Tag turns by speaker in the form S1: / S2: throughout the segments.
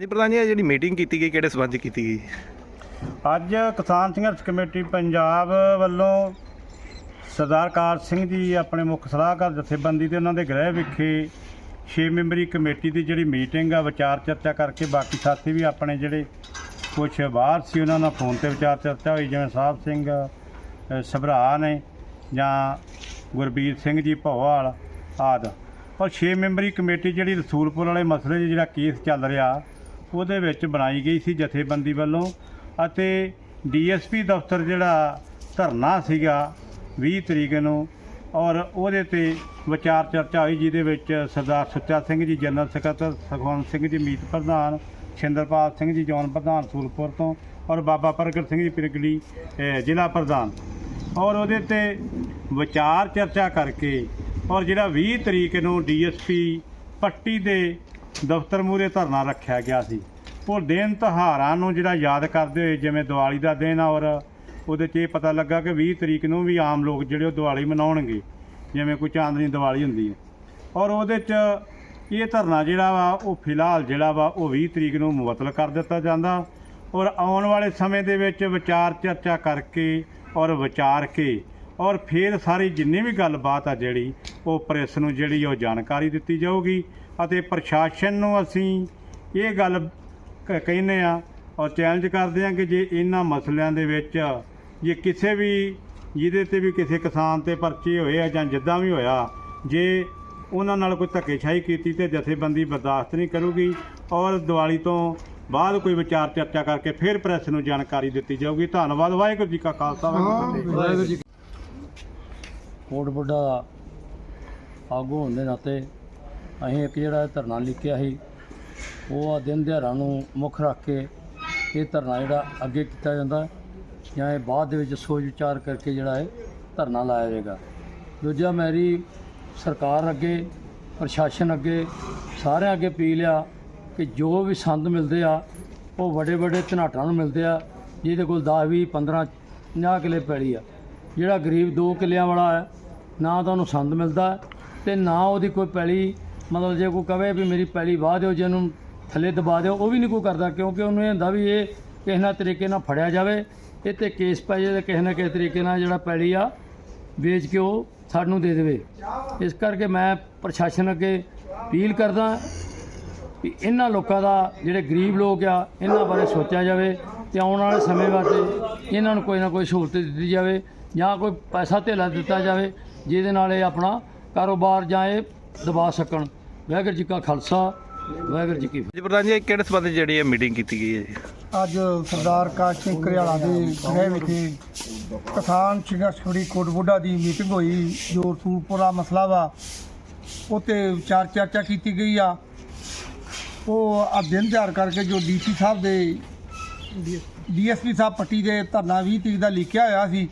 S1: ਜੀ ਪ੍ਰਧਾਨ ਜੀ, ਇਹ ਜਿਹੜੀ ਮੀਟਿੰਗ ਕੀਤੀ ਗਈ, ਕਿਹੜੇ ਸਬੰਧ 'ਚ ਕੀਤੀ ਗਈ?
S2: ਅੱਜ ਕਿਸਾਨ ਸੰਘਰਸ਼ ਕਮੇਟੀ ਪੰਜਾਬ ਵੱਲੋਂ ਸਰਦਾਰ ਕਾਰ ਸਿੰਘ ਜੀ ਆਪਣੇ ਮੁੱਖ ਸਲਾਹਕਾਰ ਜਥੇਬੰਦੀ ਤੇ ਉਹਨਾਂ ਦੇ ਗ੍ਰਹਿ ਵਿਖੇ 6 ਮੈਂਬਰੀ ਕਮੇਟੀ ਦੀ ਜਿਹੜੀ ਮੀਟਿੰਗ ਆ, ਵਿਚਾਰ ਚਰਚਾ ਕਰਕੇ ਬਾਕੀ ਸਾਥੀ ਵੀ ਆਪਣੇ ਜਿਹੜੇ ਕੁਝ ਬਾਹਰ ਸੀ, ਉਹਨਾਂ ਨਾਲ ਫੋਨ ਤੇ ਵਿਚਾਰ ਚਰਚਾ ਹੋਈ, ਜਿਵੇਂ ਸਾਹਿਬ ਸਿੰਘ ਸਭਰਾ ਨੇ ਜਾਂ ਗੁਰਬੀਰ ਸਿੰਘ ਜੀ ਭੌਵਾਲ ਆਦਿ। ਔਰ 6 ਮੈਂਬਰੀ ਕਮੇਟੀ ਜਿਹੜੀ ਰਸੂਲਪੁਰ ਵਾਲੇ ਮਸਲੇ 'ਚ ਜਿਹੜਾ ਕੇਸ ਚੱਲ ਰਿਹਾ ਉਹਦੇ ਵਿੱਚ ਬਣਾਈ ਗਈ ਸੀ ਜਥੇਬੰਦੀ ਵੱਲੋਂ ਅਤੇ ਡੀਐਸਪੀ ਦਫ਼ਤਰ ਜਿਹੜਾ ਧਰਨਾ ਸੀਗਾ 20 ਤਰੀਕ ਨੂੰ ਔਰ ਉਹਦੇ ਤੇ ਵਿਚਾਰ ਚਰਚਾ ਹੋਈ, ਜਿਹਦੇ ਵਿੱਚ ਸਰਦਾਰ ਸੁੱਚਾ ਸਿੰਘ ਜੀ, ਜਨਰਲ ਸਕੱਤਰ ਸੁਖਵੰਤ ਸਿੰਘ ਜੀ, ਮੀਤ ਪ੍ਰਧਾਨ ਛਿੰਦਰਪਾਲ ਸਿੰਘ ਜੀ ਜੌਨ ਪ੍ਰਧਾਨ ਸੂਲਪੁਰ ਤੋਂ ਔਰ ਬਾਬਾ ਪ੍ਰਗਟ ਸਿੰਘ ਜੀ, ਪਿਰਗਲੀ ਜ਼ਿਲ੍ਹਾ ਪ੍ਰਧਾਨ। ਔਰ ਉਹਦੇ ਤੇ ਵਿਚਾਰ ਚਰਚਾ ਕਰਕੇ ਔਰ ਜਿਹੜਾ 20 ਤਰੀਕ ਨੂੰ ਡੀਐਸਪੀ ਪੱਟੀ ਦੇ ਦਫ਼ਤਰ ਮੂਹਰੇ ਧਰਨਾ ਰੱਖਿਆ ਗਿਆ ਸੀ। ਉਹ ਦਿਨ ਤਿਉਹਾਰਾਂ ਨੂੰ ਜਿਹੜਾ ਯਾਦ ਕਰਦੇ ਹੋਏ, ਜਿਵੇਂ ਦੀਵਾਲੀ ਦਾ ਦਿਨ ਆ ਔਰ ਉਹਦੇ 'ਚ ਇਹ ਪਤਾ ਲੱਗਾ ਕਿ 20 ਤਰੀਕ ਨੂੰ ਵੀ ਆਮ ਲੋਕ ਜਿਹੜੇ ਉਹ ਦੀਵਾਲੀ ਮਨਾਉਣਗੇ, ਜਿਵੇਂ ਕੋਈ ਚਾਂਦਨੀ ਦੀਵਾਲੀ ਹੁੰਦੀ ਹੈ। ਔਰ ਉਹਦੇ 'ਚ ਇਹ ਧਰਨਾ ਜਿਹੜਾ ਵਾ, ਉਹ ਫਿਲਹਾਲ ਜਿਹੜਾ ਵਾ, ਉਹ 20 ਤਰੀਕ ਨੂੰ ਮੁਅੱਤਲ ਕਰ ਦਿੱਤਾ ਜਾਂਦਾ। ਔਰ ਆਉਣ ਵਾਲੇ ਸਮੇਂ ਦੇ ਵਿੱਚ ਵਿਚਾਰ ਚਰਚਾ ਕਰਕੇ ਔਰ ਵਿਚਾਰ ਕੇ ਔਰ ਫਿਰ ਸਾਰੀ ਜਿੰਨੀ ਵੀ ਗੱਲਬਾਤ ਆ ਜਿਹੜੀ, ਉਹ ਪ੍ਰੈਸ ਨੂੰ ਜਿਹੜੀ ਉਹ ਜਾਣਕਾਰੀ ਦਿੱਤੀ ਜਾਊਗੀ। ਅਤੇ ਪ੍ਰਸ਼ਾਸਨ ਨੂੰ ਅਸੀਂ ਇਹ ਗੱਲ ਕ- ਕਹਿੰਦੇ ਆ ਔਰ ਚੈਲੰਜ ਕਰਦੇ ਆ ਕਿ ਜੇ ਇਹਨਾਂ ਮਸਲਿਆਂ ਦੇ ਵਿੱਚ ਜੇ ਕਿਸੇ ਵੀ, ਜਿਹਦੇ ਤੇ ਵੀ ਕਿਸੇ ਕਿਸਾਨ ਤੇ ਪਰਚੇ ਹੋਏ ਆ ਜਾਂ ਜਿੱਦਾਂ ਵੀ ਹੋਇਆ, ਜੇ ਉਹਨਾਂ ਨਾਲ ਕੋਈ ਧੱਕੇਸ਼ਾਹੀ ਕੀਤੀ ਤੇ ਜਥੇਬੰਦੀ ਬਰਦਾਸ਼ਤ ਨਹੀਂ ਕਰੂਗੀ ਔਰ ਦੀਵਾਲੀ ਤੋਂ ਬਾਅਦ ਕੋਈ ਵਿਚਾਰ ਚਰਚਾ ਕਰਕੇ ਫਿਰ ਪ੍ਰੈਸ ਨੂੰ ਜਾਣਕਾਰੀ ਦਿੱਤੀ ਜਾਊਗੀ। ਧੰਨਵਾਦ, ਵਾਹਿਗੁਰੂ ਜੀ ਕਾ ਖਾਲਸਾ, ਵਾਹਿਗੁਰੂ ਜੀ ਕੀ
S3: ਕੋਟ ਵੱਡਾ ਆਗੂ ਹੁੰਦੇ ਨਾਤੇ ਅਸੀਂ ਇੱਕ ਜਿਹੜਾ ਧਰਨਾ ਲਿਖਿਆ ਸੀ, ਉਹ ਆ ਦਿਨ ਦਿਹਾੜਾਂ ਨੂੰ ਮੁੱਖ ਰੱਖ ਕੇ ਇਹ ਧਰਨਾ ਜਿਹੜਾ ਅੱਗੇ ਕੀਤਾ ਜਾਂਦਾ ਜਾਂ ਇਹ ਬਾਅਦ ਦੇ ਵਿੱਚ ਸੋਚ ਵਿਚਾਰ ਕਰਕੇ ਜਿਹੜਾ ਹੈ ਧਰਨਾ ਲਾਇਆ ਜਾਏਗਾ। ਦੂਜਾ ਮੇਰੀ ਸਰਕਾਰ ਅੱਗੇ, ਪ੍ਰਸ਼ਾਸਨ ਅੱਗੇ, ਸਾਰਿਆਂ ਅੱਗੇ ਅਪੀਲ ਆ ਕਿ ਜੋ ਵੀ ਸੰਦ ਮਿਲਦੇ ਆ, ਉਹ ਵੱਡੇ ਵੱਡੇ ਧਨਾਟਾਂ ਨੂੰ ਮਿਲਦੇ ਆ, ਜਿਹਦੇ ਕੋਲ 10 20 15 50 ਕਿੱਲੇ ਪੈਲੀ ਆ। ਜਿਹੜਾ ਗਰੀਬ ਦੋ ਕਿੱਲਿਆਂ ਵਾਲਾ ਹੈ, ਨਾ ਤਾਂ ਉਹਨੂੰ ਸੰਦ ਮਿਲਦਾ ਤੇ ਨਾ ਉਹਦੀ ਕੋਈ ਪੈਲੀ ਮਤਲਬ ਜੇ ਕੋਈ ਕਵੇ ਵੀ ਮੇਰੀ ਪੈਲੀ ਵਾਹ ਦਿਓ, ਜੇ ਉਹਨੂੰ ਥੱਲੇ ਦਬਾ ਦਿਓ, ਉਹ ਵੀ ਨਹੀਂ ਕੋਈ ਕਰਦਾ, ਕਿਉਂਕਿ ਉਹਨੂੰ ਇਹ ਹੁੰਦਾ ਵੀ ਇਹ ਕਿਸੇ ਨਾ ਤਰੀਕੇ ਨਾਲ ਫੜਿਆ ਜਾਵੇ। ਇਹ ਤੇ ਕੇਸ ਪੈ ਜਾਵੇ ਤੇ ਕਿਸੇ ਨਾ ਕਿਸੇ ਤਰੀਕੇ ਨਾਲ ਜਿਹੜਾ ਪੈਲੀ ਆ, ਵੇਚ ਕੇ ਉਹ ਸਾਨੂੰ ਦੇ ਦੇਵੇ। ਇਸ ਕਰਕੇ ਮੈਂ ਪ੍ਰਸ਼ਾਸਨ ਅੱਗੇ ਅਪੀਲ ਕਰਦਾ ਵੀ ਇਹਨਾਂ ਲੋਕਾਂ ਦਾ, ਜਿਹੜੇ ਗਰੀਬ ਲੋਕ ਆ, ਇਹਨਾਂ ਬਾਰੇ ਸੋਚਿਆ ਜਾਵੇ ਤੇ ਆਉਣ ਵਾਲੇ ਸਮੇਂ ਵਾਸਤੇ ਇਹਨਾਂ ਨੂੰ ਕੋਈ ਨਾ ਕੋਈ ਸਹੂਲਤ ਦਿੱਤੀ ਜਾਵੇ ਜਾਂ ਕੋਈ ਪੈਸਾ ਧੇਲਾ ਦਿੱਤਾ ਜਾਵੇ, ਜਿਹਦੇ ਨਾਲ ਇਹ ਆਪਣਾ ਕਾਰੋਬਾਰ ਜਾਂ ਇਹ ਦਬਾ ਸਕਣ। ਵਾਹਿਗੁਰੂ ਜੀ ਕਾ ਖਾਲਸਾ ਵਾਹਿਗੁਰੂ ਜੀ ਕੀ ਫਤਿਹ।
S1: ਜੀ ਪ੍ਰਧਾਨ ਜੀ ਇਹ ਕਿਹੜੇ ਸਬੰਧ ਜਿਹੜੀ ਇਹ ਮੀਟਿੰਗ ਕੀਤੀ ਗਈ ਹੈ ਜੀ?
S4: ਅੱਜ ਸਰਦਾਰ ਕਾਸ਼ ਸਿੰਘ ਘਰਿਆਲਾ ਦੇ ਗ੍ਰਹਿ ਵਿਖੇ ਕਿਸਾਨ ਸੰਘਰਸ਼ ਕਮੇਟੀ ਕੋਟਬੁੱਢਾ ਦੀ ਮੀਟਿੰਗ ਹੋਈ ਜੋ ਰਸੂਲਪੁਰਾ ਮਸਲਾ ਵਾ ਉਹ ਤੇ ਵਿਚਾਰ ਚਰਚਾ ਕੀਤੀ ਗਈ ਆ। ਉਹ ਆ ਦਿਨ ਤਿਆਰ ਕਰਕੇ ਜੋ ਡੀਸੀ ਸਾਹਿਬ ਦੇ ਡੀਐਸਪੀ ਸਾਹਿਬ ਪੱਟੀ ਦੇ ਧਰਨਾ 20 ਤਰੀਕ ਦਾ ਲਿਖਿਆ ਹੋਇਆ ਸੀ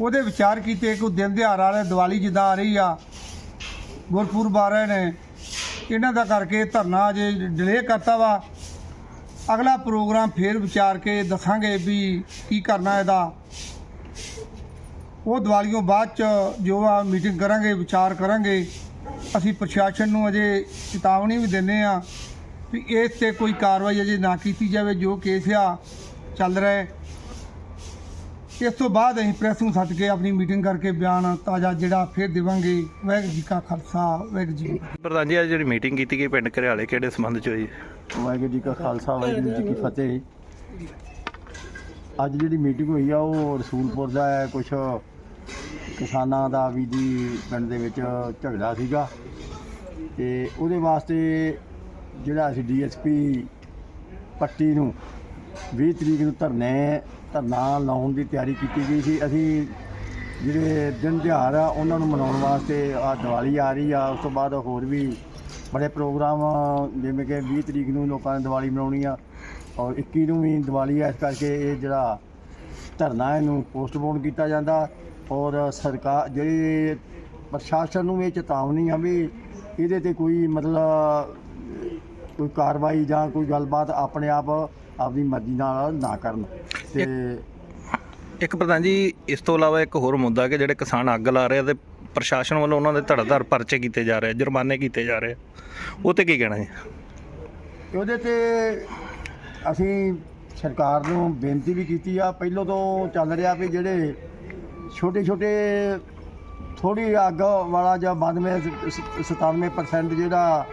S4: ਉਹਦੇ ਵਿਚਾਰ ਕੀਤੇ ਕਿ ਦਿਨ ਦਿਹਾੜ ਵਾਲੇ ਦੀਵਾਲੀ ਜਿੱਦਾਂ ਆ ਰਹੀ ਆ ਗੁਰਪੁਰਬ ਆ ਨੇ। ਇਹਨਾਂ ਦਾ ਕਰਕੇ ਧਰਨਾ ਅਜੇ ਡਿਲੇ ਕਰਤਾ ਵਾ। ਅਗਲਾ ਪ੍ਰੋਗਰਾਮ ਫੇਰ ਵਿਚਾਰ ਕੇ ਦੱਸਾਂਗੇ ਵੀ ਕੀ ਕਰਨਾ ਇਹਦਾ। ਉਹ ਦੀਵਾਲੀਓਂ ਬਾਅਦ ਚ ਜੋ ਆ ਮੀਟਿੰਗ ਕਰਾਂਗੇ, ਵਿਚਾਰ ਕਰਾਂਗੇ। ਅਸੀਂ ਪ੍ਰਸ਼ਾਸਨ ਨੂੰ ਅਜੇ ਚੇਤਾਵਨੀ ਵੀ ਦਿੰਦੇ ਆ ਵੀ ਇਸ ਤੇ ਕੋਈ ਕਾਰਵਾਈ ਅਜੇ ਨਾ ਕੀਤੀ ਜਾਵੇ, ਜੋ ਕੇਸ ਆ ਚੱਲ ਰਿਹਾ ਇਸ ਤੋਂ ਬਾਅਦ ਅਸੀਂ ਪ੍ਰੈਸ ਨੂੰ ਸੱਦ ਕੇ ਆਪਣੀ ਮੀਟਿੰਗ ਕਰਕੇ ਬਿਆਨ ਤਾਜ਼ਾ ਜਿਹੜਾ ਫੇਰ ਦੇਵਾਂਗੇ। ਵਾਹਿਗੁਰੂ ਜੀ ਕਾ ਖਾਲਸਾ ਵਾਹਿਗੁਰੂ ਜੀ
S1: ਪ੍ਰਧਾਨ ਜੀ ਇਹ ਜਿਹੜੀ ਮੀਟਿੰਗ ਕੀਤੀ ਗਈ ਪਿੰਡ ਘਰਿਆਲੇ ਕਿਹੜੇ ਸਬੰਧ 'ਚ ਹੋਈ?
S5: ਵਾਹਿਗੁਰੂ ਜੀ ਕਾ ਖਾਲਸਾ ਵਾਹਿਗੁਰੂ ਜੀ ਕੀ ਫਤਿਹ। ਅੱਜ ਜਿਹੜੀ ਮੀਟਿੰਗ ਹੋਈ ਆ ਉਹ ਰਸੂਲਪੁਰ ਦਾ ਹੈ। ਕੁਝ ਕਿਸਾਨਾਂ ਦਾ ਵੀ ਦੀ ਪਿੰਡ ਦੇ ਵਿੱਚ ਝਗੜਾ ਸੀਗਾ। ਤੇ ਉਹਦੇ ਵਾਸਤੇ ਜਿਹੜਾ ਅਸੀਂ ਡੀਐਸਪੀ ਪੱਟੀ ਨੂੰ 20 ਤਰੀਕ ਨੂੰ ਧਰਨੇ, ਧਰਨਾ ਲਾਉਣ ਦੀ ਤਿਆਰੀ ਕੀਤੀ ਗਈ ਸੀ। ਅਸੀਂ ਜਿਹੜੇ ਦਿਨ ਤਿਉਹਾਰ ਆ, ਉਹਨਾਂ ਨੂੰ ਮਨਾਉਣ ਵਾਸਤੇ ਆ ਦੀਵਾਲੀ ਆ ਰਹੀ ਆ। ਉਸ ਤੋਂ ਬਾਅਦ ਹੋਰ ਵੀ ਬੜੇ ਪ੍ਰੋਗਰਾਮ, ਜਿਵੇਂ ਕਿ 20 ਤਰੀਕ ਨੂੰ ਲੋਕਾਂ ਨੇ ਦੀਵਾਲੀ ਮਨਾਉਣੀ ਆ ਔਰ 21 ਨੂੰ ਵੀ ਦੀਵਾਲੀ ਆ। ਇਸ ਕਰਕੇ ਇਹ ਜਿਹੜਾ ਧਰਨਾ ਇਹਨੂੰ ਪੋਸਟਪੋਨ ਕੀਤਾ ਜਾਂਦਾ ਔਰ ਸਰਕਾਰ, ਜਿਹੜੀ ਪ੍ਰਸ਼ਾਸਨ ਨੂੰ ਇਹ ਚੇਤਾਵਨੀ ਆ ਵੀ ਇਹਦੇ ਤੇ ਕੋਈ ਮਤਲਬ, ਕੋਈ ਕਾਰਵਾਈ ਜਾਂ ਕੋਈ ਗੱਲਬਾਤ ਆਪਣੇ ਆਪ ਆਪਣੀ ਮਰਜ਼ੀ ਨਾਲ ਨਾ ਕਰਨ। ਤੇ
S1: ਇੱਕ ਪ੍ਰਧਾਨ ਜੀ ਇਸ ਤੋਂ ਇਲਾਵਾ ਇੱਕ ਹੋਰ ਮੁੱਦਾ ਕਿ ਜਿਹੜੇ ਕਿਸਾਨ ਅੱਗ ਲਾ ਰਹੇ ਆ ਤੇ ਪ੍ਰਸ਼ਾਸਨ ਵੱਲੋਂ ਉਹਨਾਂ ਦੇ ਧੜਾਧੜ ਪਰਚੇ ਕੀਤੇ ਜਾ ਰਹੇ ਆ ਜੁਰਮਾਨੇ ਕੀਤੇ ਜਾ ਰਹੇ ਆ। ਉਹ ਤੇ ਕੀ ਕਹਿਣਾ ਜੀ?
S5: ਉਹਦੇ ਤੇ ਅਸੀਂ ਸਰਕਾਰ ਨੂੰ ਬੇਨਤੀ ਵੀ ਕੀਤੀ ਆ। ਪਹਿਲੋਂ ਤੋਂ ਚੱਲ ਰਿਹਾ ਵੀ ਜਿਹੜੇ ਛੋਟੇ ਛੋਟੇ ਥੋੜੀ ਅੱਗ ਵਾਲਾ ਜਾਂ 92 97% ਜਿਹੜਾ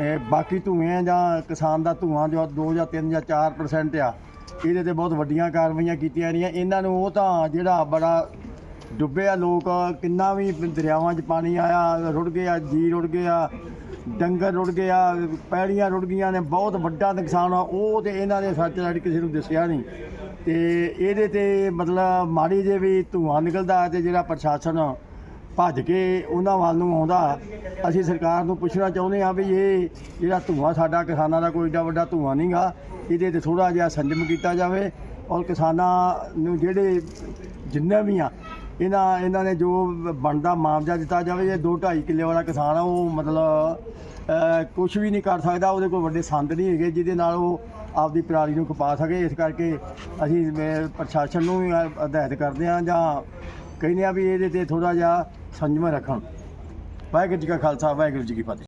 S5: ਇਹ ਬਾਕੀ ਧੂਏ ਜਾਂ ਕਿਸਾਨ ਦਾ ਧੂਆਂ ਜੋ 2 ਜਾਂ 3 ਜਾਂ 4% ਆ, ਇਹਦੇ ਤੇ ਬਹੁਤ ਵੱਡੀਆਂ ਕਾਰਵਾਈਆਂ ਕੀਤੀਆਂ ਰਹੀਆਂ। ਇਹਨਾਂ ਨੂੰ ਉਹ ਤਾਂ ਜਿਹੜਾ ਬੜਾ ਡੁੱਬੇ ਆ ਲੋਕ, ਕਿੰਨਾ ਵੀ ਦਰਿਆਵਾਂ 'ਚ ਪਾਣੀ ਆਇਆ, ਰੁੜ ਗਿਆ ਜੀ ਰੁੜ ਗਿਆ, ਡੰਗਰ ਰੁੜ ਗਿਆ, ਪੈੜੀਆਂ ਰੁੜ ਗਈਆਂ ਨੇ, ਬਹੁਤ ਵੱਡਾ ਨੁਕਸਾਨ ਆ। ਉਹ ਤੇ ਇਹਨਾਂ ਨੇ ਸੱਚ ਲੜ ਕਿਸੇ ਨੂੰ ਦੱਸਿਆ ਨਹੀਂ। ਤੇ ਇਹਦੇ ਤੇ ਮਤਲਬ ਮਾੜੀ ਜੇ ਵੀ ਧੂਆਂ ਨਿਕਲਦਾ ਤੇ ਜਿਹੜਾ ਪ੍ਰਸ਼ਾਸਨ ਭੱਜ ਕੇ ਉਹਨਾਂ ਵੱਲ ਨੂੰ ਆਉਂਦਾ। ਅਸੀਂ ਸਰਕਾਰ ਨੂੰ ਪੁੱਛਣਾ ਚਾਹੁੰਦੇ ਹਾਂ ਵੀ ਇਹ ਜਿਹੜਾ ਧੂਆਂ ਸਾਡਾ ਕਿਸਾਨਾਂ ਦਾ ਕੋਈ ਏਡਾ ਵੱਡਾ ਧੂਆਂ ਨਹੀਂਗਾ, ਇਹਦੇ ਤੇ ਥੋੜਾ ਜਿਹਾ ਸੰਜਮ ਕੀਤਾ ਜਾਵੇ ਔਰ ਕਿਸਾਨਾਂ ਨੂੰ ਜਿਹੜੇ ਜਿੰਨੇ ਵੀ ਆ, ਇਹਨਾਂ ਇਹਨਾਂ ਨੇ ਜੋ ਬਣਦਾ ਮੁਆਵਜ਼ਾ ਦਿੱਤਾ ਜਾਵੇ, ਇਹ 2.5 ਕਿੱਲੇ ਵਾਲਾ ਕਿਸਾਨ ਆ, ਉਹ ਮਤਲਬ ਕੁਝ ਵੀ ਨਹੀਂ ਕਰ ਸਕਦਾ, ਉਹਦੇ ਕੋਲ ਵੱਡੇ ਸੰਦ ਨਹੀਂ ਹੈਗੇ, ਜਿਹਦੇ ਨਾਲ ਉਹ ਆਪਦੀ ਪਰਾਲੀ ਨੂੰ ਖਪਾ ਸਕੇ। ਇਸ ਕਰਕੇ ਅਸੀਂ ਪ੍ਰਸ਼ਾਸਨ ਨੂੰ ਹਦਾਇਤ ਕਰਦੇ ਹਾਂ ਜਾਂ ਕਹਿੰਦੇ ਆ ਵੀ ਇਹਦੇ ਤੇ ਥੋੜਾ ਜਿਹਾ ਸੰਜਮ ਰੱਖਣ ਵਾਹਿਗੁਰੂ ਜੀ ਕਾ ਖਾਲਸਾ, ਵਾਹਿਗੁਰੂ ਜੀ ਕੀ ਫਤਿਹ।